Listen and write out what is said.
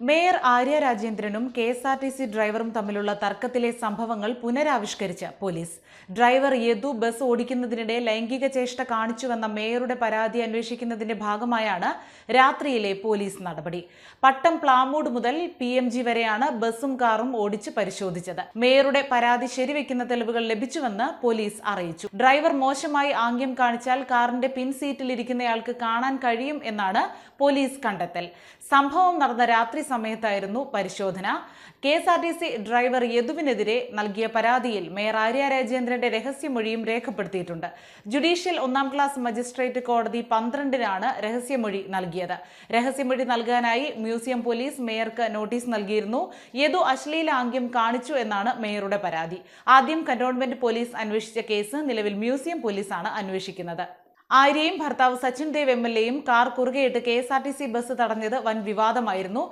Mayor Arya രാജേന്ദ്രനും K S R T C ഡ്രൈവറും തമ്മിലുള്ള തർക്കത്തിലെ സംഭവങ്ങൾ പുനരാവിഷ്കരിച്ച പോലീസ്. ഡ്രൈവർ യദു ബസ് ഓടിക്കുന്നതിനിടെ ലൈംഗിക ചേഷ്ട കാണിച്ചുവെന്ന മേയറുടെ പരാതി അന്വേഷിക്കുന്നതിന്റെ ഭാഗമായാണ് രാത്രിയിലെ പോലീസ് നടപടി. പട്ടം പ്ലാമൂഡ് മുതൽ പി എം ജി വരെയാണ് ബസും കാറും ഓടിച്ച് പരിശോധിച്ചത്. മേയറുടെ പരാതി ശരിവെക്കുന്ന തെളിവുകൾ ലഭിച്ചുവെന്ന് പോലീസ് അറിയിച്ചു. ഡ്രൈവർ മോശമായി ആംഗ്യം കാണിച്ചാൽ കാറിന്റെ പിൻ സീറ്റിലിരിക്കുന്നയാൾക്ക് കാണാൻ കഴിയും എന്നാണ് പോലീസ് കണ്ടെത്തൽ. സംഭവം നടന്ന രാത്രി സമയത്തായിരുന്നു പരിശോധന. K S R T C driver യദുവിനെതിരെ നൽകിയ പരാതിയിൽ മേയർ ആര്യ രാജേന്ദ്രന്റെ രഹസ്യമൊഴിയും രേഖപ്പെടുത്തിയിട്ടുണ്ട്. ജുഡീഷ്യൽ ഒന്നാം ക്ലാസ് മജിസ്ട്രേറ്റ് കോടതി പന്ത്രണ്ടിനാണ് രഹസ്യമൊഴി നൽകിയത്. രഹസ്യമൊഴി നൽകാനായി മ്യൂസിയം പോലീസ് മേയർക്ക് നോട്ടീസ് നൽകിയിരുന്നു. യദു അശ്ലീലാംഗ്യം കാണിച്ചു എന്നാണ് മേയറുടെ പരാതി. ആദ്യം കന്റോൺമെന്റ് പോലീസ് അന്വേഷിച്ച കേസ് നിലവിൽ മ്യൂസിയം പോലീസാണ് അന്വേഷിക്കുന്നത്. ആര്യയും ഭർത്താവ് സച്ചിൻ ദേവ് എം എൽ എയും car കുറുകെയിട്ട് K S R T C bus തടഞ്ഞത് വൻ വിവാദമായിരുന്നു.